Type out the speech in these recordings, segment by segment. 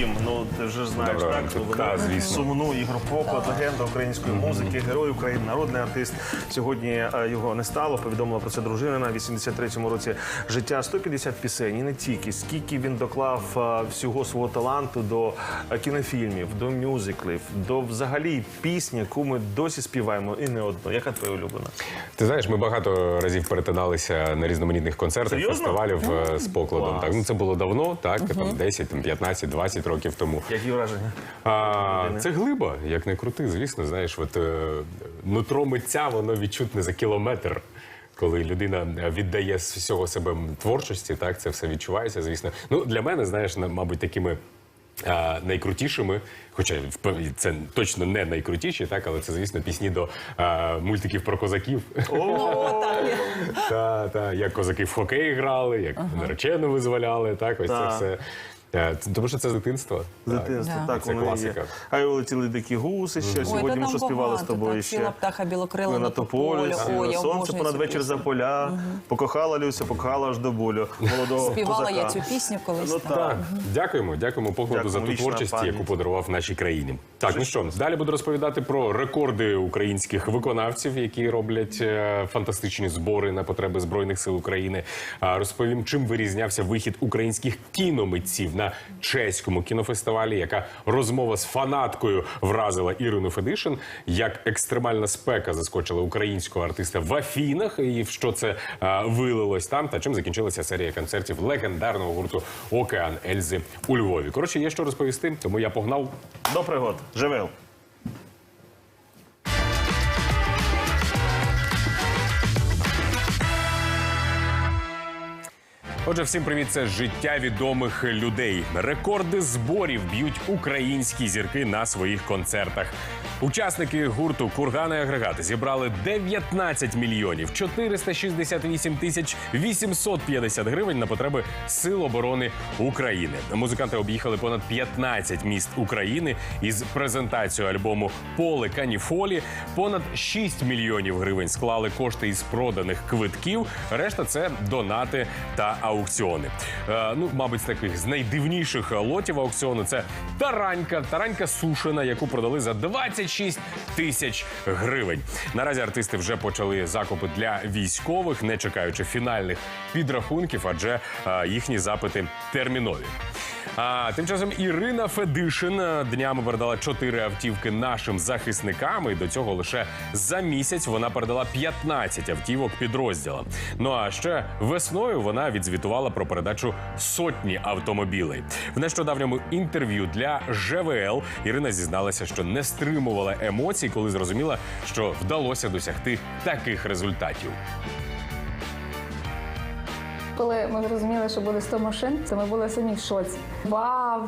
всім. Ну ти вже знаєш, Доброго так? ранку. Новину звісно. Сумну Ігор Поп, легенда української музики, герой України, народний артист. Сьогодні е, його не стало. Повідомила про це дружина на 83-му році життя. 150 пісень і не тільки. Скільки він доклав е, всього свого таланту до е, кінофільмів, до мюзиклів, до взагалі пісні, яку ми досі співаємо, і не одну. Яка твоя улюблена? Ти знаєш, ми багато разів перетиналися на різноманітних концертах, Серйозно? фестивалів е, з покладом. Так, ну це було давно, так там 10, там 15, 20 років тому. Які враження? А, це глиба, як не крути, звісно, знаєш, от е, нутро митця воно відчутне за кілометр. Коли людина віддає з всього себе творчості, так це все відчувається, звісно. Ну для мене, знаєш, мабуть, такими. а, найкрутішими, хоча це точно не найкрутіші, так але це, звісно, пісні до а, мультиків про козаків. Та, та, як козаки в хокей грали, як наречену визволяли, так, ось це все. Е, це- Тому що це з дитинства. З дитинства, так Це воно і є. класика. А й улетіли дикі гуси ще. Ой, Сьогодні ми що співали з тобою так, ще. Птаха білокрила на на тополі, тополі. Ой, я сонце обожнюю понад цю вечір за пісню. поля. Покохала Люся, покохала аж до болю. Молодого Співала козака. я цю пісню колись. Ну так. так. Дякуємо, дякуємо покладу Дякуємо, за ту вічна творчість, пам'ять. яку подарував нашій країні. Так, ну що, далі буду розповідати про рекорди українських виконавців, які роблять е, фантастичні збори на потреби збройних сил України. А розповім, чим вирізнявся вихід українських кіномитців на чеському кінофестивалі, яка розмова з фанаткою вразила Ірину Федишин, як екстремальна спека заскочила українського артиста в Афінах, і що це а, вилилось там, та чим закінчилася серія концертів легендарного гурту Океан Ельзи у Львові. Коротше, є що розповісти, тому я погнав. До пригод. Живел. Отже, всім привіт, це життя відомих людей. Рекорди зборів б'ють українські зірки на своїх концертах. Учасники гурту Кургани агрегати зібрали 19 мільйонів 468 тисяч 850 гривень на потреби Сил оборони України. Музиканти об'їхали понад 15 міст України із презентацією альбому Поле Каніфолі. Понад 6 мільйонів гривень склали кошти із проданих квитків. Решта це донати та аукціони. Е, ну, мабуть, з таких з найдивніших лотів аукціону це таранька, таранька сушена, яку продали за 26 тисяч гривень. Наразі артисти вже почали закупи для військових, не чекаючи фінальних підрахунків, адже е, їхні запити термінові. А тим часом Ірина Федишин е, днями передала чотири автівки нашим захисникам. І до цього лише за місяць вона передала 15 автівок підрозділам. Ну а ще весною вона відзвітувала про передачу сотні автомобілей. В нещодавньому інтерв'ю для ЖВЛ Ірина зізналася, що не стримувала емоцій, коли зрозуміла, що вдалося досягти таких результатів. Коли ми зрозуміли, що буде 100 машин, то ми були самі в шоці. Вау!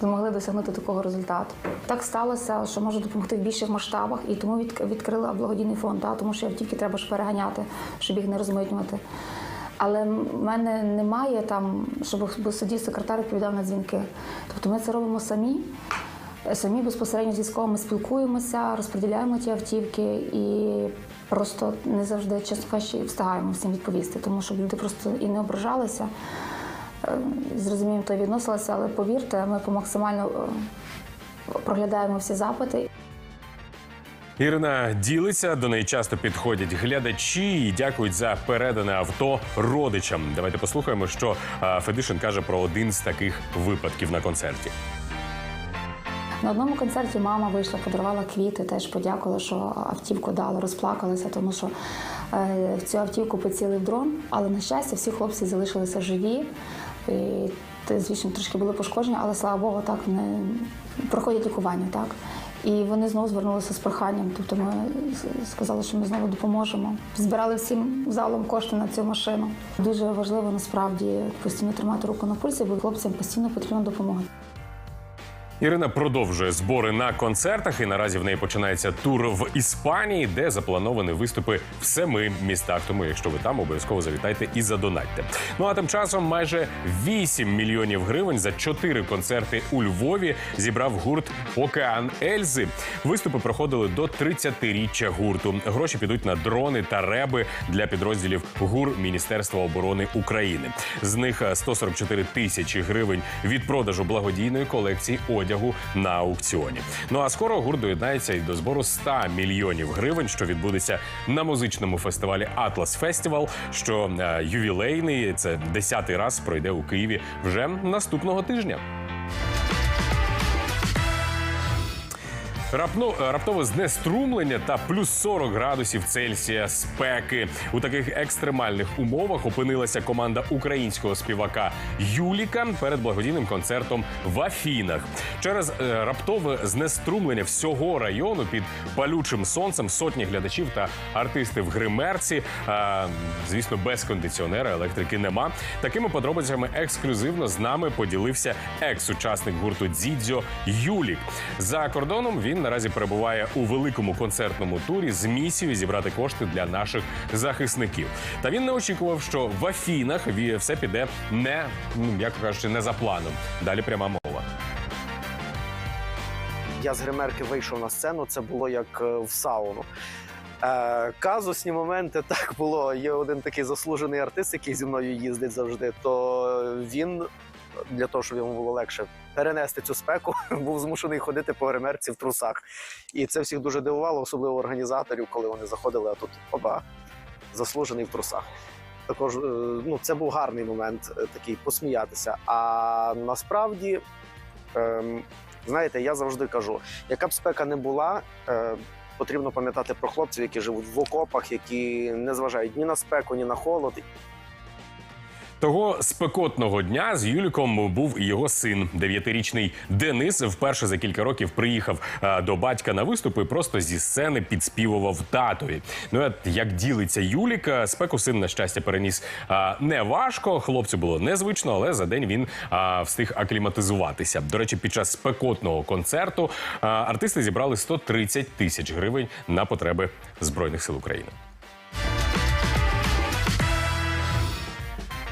Змогли досягнути такого результату. Так сталося, що можу допомогти в більших масштабах, і тому відкрила благодійний фонд, та, тому що автівки треба ж переганяти, щоб їх не розмитнювати. Але в мене немає там, щоб сидів секретар відповідав на дзвінки. Тобто ми це робимо самі. Самі безпосередньо з військовими спілкуємося, розподіляємо ті автівки і просто не завжди, чесно кажучи, встигаємо всім відповісти, тому що люди просто і не ображалися. Е, З розумінням то відносилися, але повірте, ми по максимально е, проглядаємо всі запити Ірина ділиться, до неї часто підходять глядачі і дякують за передане авто родичам. Давайте послухаємо, що Федишин каже про один з таких випадків на концерті. На одному концерті мама вийшла, подарувала квіти, теж подякувала, що автівку дали, розплакалася, тому що е, в цю автівку поцілив дрон. Але на щастя, всі хлопці залишилися живі. І, звісно, трошки були пошкоджені, але слава Богу, так не проходять лікування, так. І вони знову звернулися з проханням. Тобто ми сказали, що ми знову допоможемо. Збирали всім залом кошти на цю машину. Дуже важливо насправді постійно тримати руку на пульсі, бо хлопцям постійно потрібна допомога. Ірина продовжує збори на концертах, і наразі в неї починається тур в Іспанії, де заплановані виступи в семи містах. Тому, якщо ви там, обов'язково завітайте і задонатьте. Ну а тим часом майже 8 мільйонів гривень за чотири концерти у Львові зібрав гурт Океан Ельзи. Виступи проходили до 30-річчя гурту. Гроші підуть на дрони та реби для підрозділів ГУР Міністерства оборони України. З них е, 144 тисячі гривень від продажу благодійної колекції одягу на аукціоні. Ну а скоро гурт доєднається і до збору 100 мільйонів гривень, що відбудеться на музичному фестивалі Атлас Фестивал, що е, ювілейний це 10-й раз пройде у Києві вже наступного тижня. Рапно, раптове знеструмлення та плюс 40 градусів Цельсія спеки. У таких екстремальних умовах опинилася команда українського співака Юліка перед благодійним концертом в Афінах. Через е, раптове знеструмлення всього району під палючим сонцем сотні глядачів та артисти в гримерці. е, звісно, без кондиціонера електрики нема. Такими подробицями ексклюзивно з нами поділився екс-учасник гурту Дзідзьо Юлік. За кордоном він наразі перебуває у великому концертному турі з місією зібрати кошти для наших захисників. Та він не очікував, що в Афінах все піде не ну, м'яко кажучи, не за планом. Далі пряма мова. Я з гримерки вийшов на сцену, це було як е, в сауну. Е, казусні моменти так було. Є один такий заслужений артист, який зі мною їздить завжди. То він для того, щоб йому було легше перенести цю спеку, був змушений ходити по гримерці в трусах. І це всіх дуже дивувало, особливо організаторів, коли вони заходили, а тут оба заслужений в трусах. Також е, ну, це був гарний момент, е, такий посміятися. А насправді. ем, Знаєте, я завжди кажу, яка б спека не була, е, потрібно пам'ятати про хлопців, які живуть в окопах, які не зважають ні на спеку, ні на холод. Того спекотного дня з Юліком був і його син, дев'ятирічний Денис. Вперше за кілька років приїхав е, до батька на виступи. Просто зі сцени підспівував татові. Ну от як ділиться Юлік, е, спеку син на щастя переніс е, не важко. Хлопцю було незвично, але за день він встиг акліматизуватися. До речі, під час спекотного концерту артисти зібрали 130 тисяч гривень на потреби збройних сил України.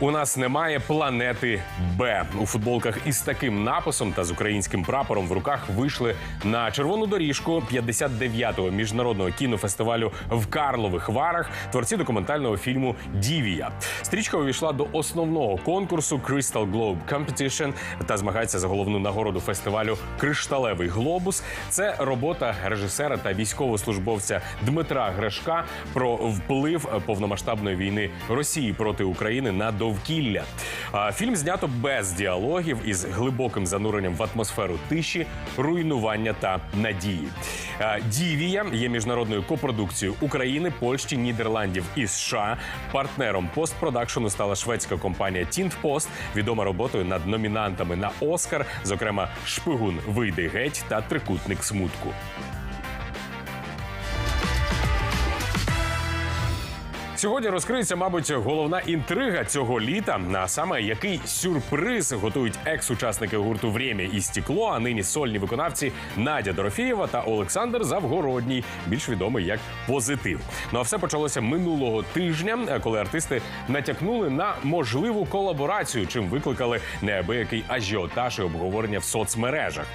У нас немає планети Б у футболках із таким написом та з українським прапором в руках вийшли на червону доріжку 59-го міжнародного кінофестивалю в Карлових Варах. Творці документального фільму Дівія. Стрічка увійшла до основного конкурсу Crystal Globe Competition та змагається за головну нагороду фестивалю Кришталевий глобус. Це робота режисера та військовослужбовця Дмитра Грешка про вплив повномасштабної війни Росії проти України на довкілля. Фільм знято без діалогів із глибоким зануренням в атмосферу тиші, руйнування та надії. Дівія є міжнародною копродукцією України, Польщі, Нідерландів і США. Партнером постпродакшену стала шведська компанія Тінтпост, відома роботою над номінантами на Оскар, зокрема Шпигун вийде геть та Трикутник смутку. Сьогодні розкриється, мабуть, головна інтрига цього літа. А саме який сюрприз готують екс-учасники гурту «Время і стекло, а нині сольні виконавці Надя Дорофєєва та Олександр Завгородній, більш відомий як позитив. Ну а все почалося минулого тижня, коли артисти натякнули на можливу колаборацію, чим викликали неабиякий ажіотаж і обговорення в соцмережах.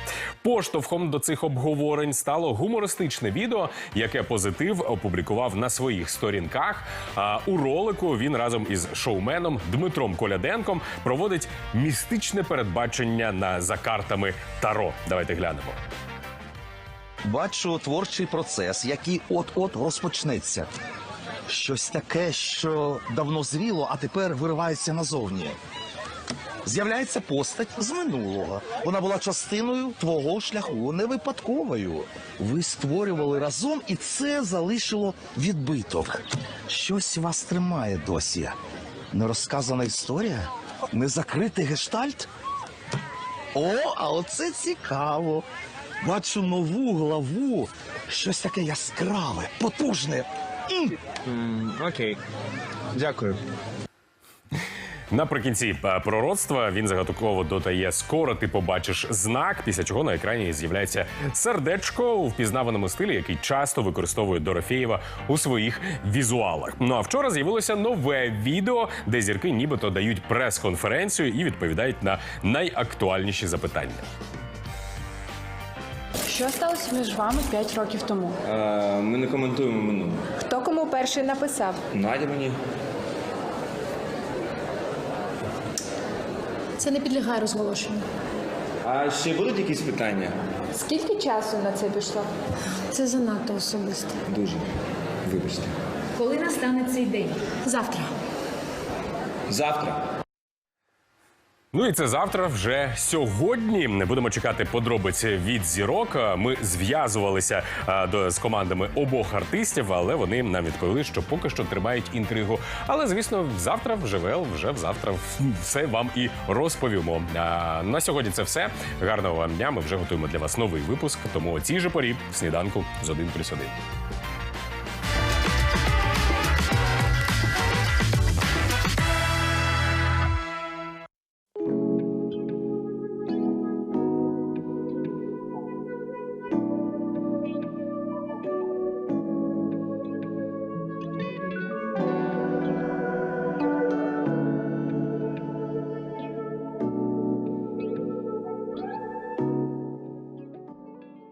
Поштовхом до цих обговорень стало гумористичне відео, яке позитив опублікував на своїх сторінках. А у ролику він разом із шоуменом Дмитром Коляденком проводить містичне передбачення на за картами Таро. Давайте глянемо. Бачу творчий процес, який от-от розпочнеться. Щось таке, що давно зріло, а тепер виривається назовні. З'являється постать з минулого. Вона була частиною твого шляху, не випадковою. Ви створювали разом, і це залишило відбиток. Щось вас тримає досі. Нерозказана історія? Незакритий гештальт? О, а оце цікаво. Бачу нову главу. Щось таке яскраве, потужне. Окей. Дякую. Наприкінці е, пророцтва він загадково додає скоро ти побачиш знак, після чого на екрані з'являється сердечко у впізнаваному стилі, який часто використовує Дорофєєва у своїх візуалах. Ну а вчора з'явилося нове відео, де зірки нібито дають прес-конференцію і відповідають на найактуальніші запитання. Що сталося між вами 5 років тому? Е, Ми не коментуємо минуле. Хто кому перший написав? Надя мені. Це не підлягає розголошенню. А ще будуть якісь питання? Скільки часу на це пішло? Це занадто особисто. Дуже. Вибачте. Коли настане цей день? Завтра. Завтра. Ну і це завтра вже сьогодні. Не будемо чекати подробиці від зірок. Ми зв'язувалися до з командами обох артистів, але вони нам відповіли, що поки що тримають інтригу. Але звісно, завтра вже вел, вже завтра все вам і розповімо. А, на сьогодні це все. Гарного вам дня. Ми вже готуємо для вас новий випуск. Тому о цій же порі в сніданку з 1 плюс 1.